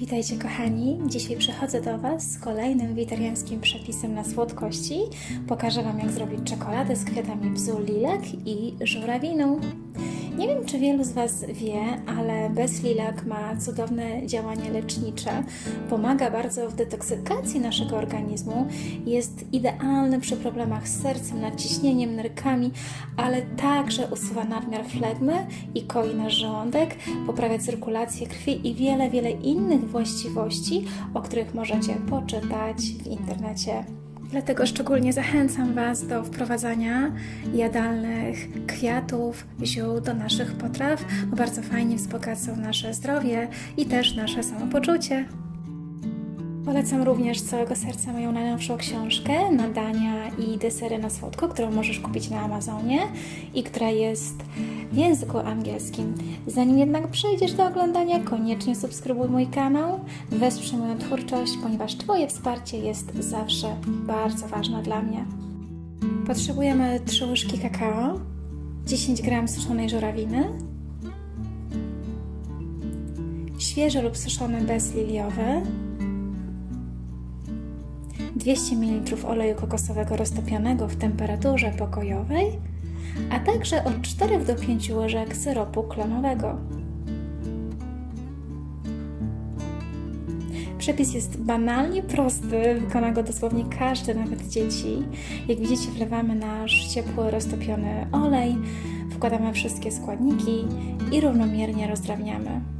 Witajcie kochani, dzisiaj przychodzę do Was z kolejnym wegetariańskim przepisem na słodkości. Pokażę Wam jak zrobić czekoladę z kwiatami bzu lilek i żurawiną. Nie wiem czy wielu z Was wie, ale bez lilek ma cudowne działanie lecznicze. Pomaga bardzo w detoksykacji naszego organizmu. Jest idealny przy problemach z sercem, nadciśnieniem, nerkami, ale także usuwa nadmiar flegmy i koi nasz żołądek, poprawia cyrkulację krwi i wiele, wiele innych właściwości, o których możecie poczytać w internecie. Dlatego szczególnie zachęcam Was do wprowadzania jadalnych kwiatów, ziół do naszych potraw, bo bardzo fajnie wzbogacą nasze zdrowie i też nasze samopoczucie. Polecam również z całego serca moją najnowszą książkę na dania i desery na słodko, którą możesz kupić na Amazonie i która jest w języku angielskim. Zanim jednak przejdziesz do oglądania, koniecznie subskrybuj mój kanał, wesprzyj moją twórczość, ponieważ Twoje wsparcie jest zawsze bardzo ważne dla mnie. Potrzebujemy 3 łyżki kakao, 10 gram suszonej żurawiny, świeży lub suszony bezliliowy, 200 ml oleju kokosowego roztopionego w temperaturze pokojowej, a także od 4 do 5 łyżek syropu klonowego. Przepis jest banalnie prosty, wykona go dosłownie każdy, nawet dzieci. Jak widzicie, wlewamy nasz ciepły, roztopiony olej, wkładamy wszystkie składniki i równomiernie rozdrabniamy.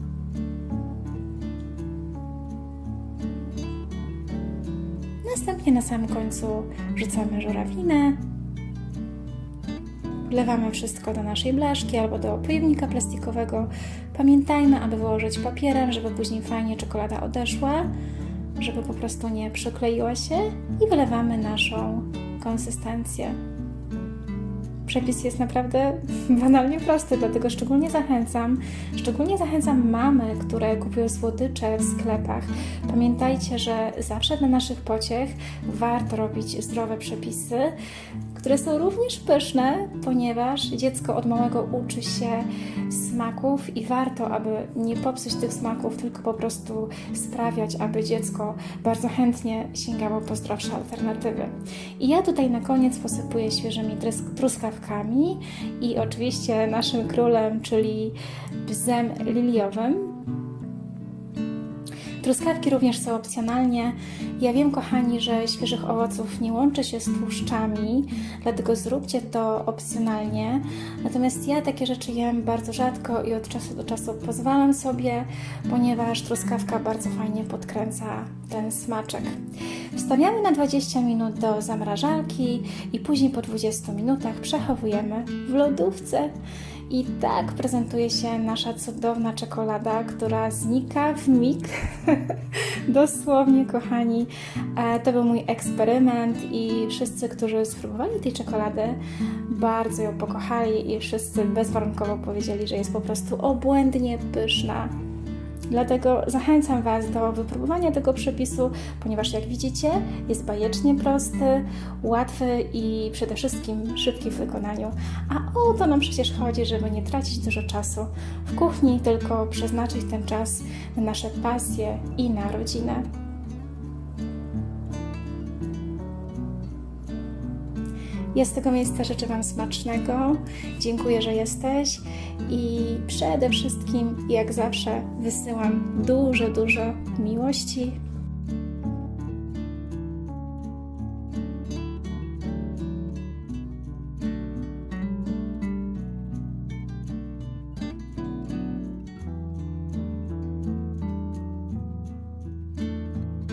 Następnie na samym końcu rzucamy żurawinę, wlewamy wszystko do naszej blaszki albo do pojemnika plastikowego. Pamiętajmy, aby wyłożyć papierem, żeby później fajnie czekolada odeszła, żeby po prostu nie przykleiła się i wylewamy naszą konsystencję. Przepis jest naprawdę banalnie prosty, dlatego szczególnie zachęcam, szczególnie zachęcam mamy, które kupują słodycze w sklepach. Pamiętajcie, że zawsze dla naszych pociech warto robić zdrowe przepisy, które są również pyszne, ponieważ dziecko od małego uczy się smaków i warto, aby nie popsuć tych smaków, tylko po prostu sprawiać, aby dziecko bardzo chętnie sięgało po zdrowsze alternatywy. I ja tutaj na koniec posypuję świeżymi trus- truskawkami i oczywiście naszym królem, czyli bzem liliowym. Truskawki również są opcjonalnie. Ja wiem, kochani, że świeżych owoców nie łączy się z tłuszczami, dlatego zróbcie to opcjonalnie. Natomiast ja takie rzeczy jem bardzo rzadko i od czasu do czasu pozwalam sobie, ponieważ truskawka bardzo fajnie podkręca ten smaczek. Wstawiamy na 20 minut do zamrażalki i później po 20 minutach przechowujemy w lodówce. I tak prezentuje się nasza cudowna czekolada, która znika w mig. Dosłownie, kochani. E, To był mój eksperyment i wszyscy, którzy spróbowali tej czekolady, bardzo ją pokochali i wszyscy bezwarunkowo powiedzieli, że jest po prostu obłędnie pyszna. Dlatego zachęcam Was do wypróbowania tego przepisu, ponieważ jak widzicie, jest bajecznie prosty, łatwy i przede wszystkim szybki w wykonaniu. A o to nam przecież chodzi, żeby nie tracić dużo czasu w kuchni, tylko przeznaczyć ten czas na nasze pasje i na rodzinę. Ja z tego miejsca życzę Wam smacznego. Dziękuję, że jesteś i przede wszystkim, jak zawsze, wysyłam dużo, dużo miłości,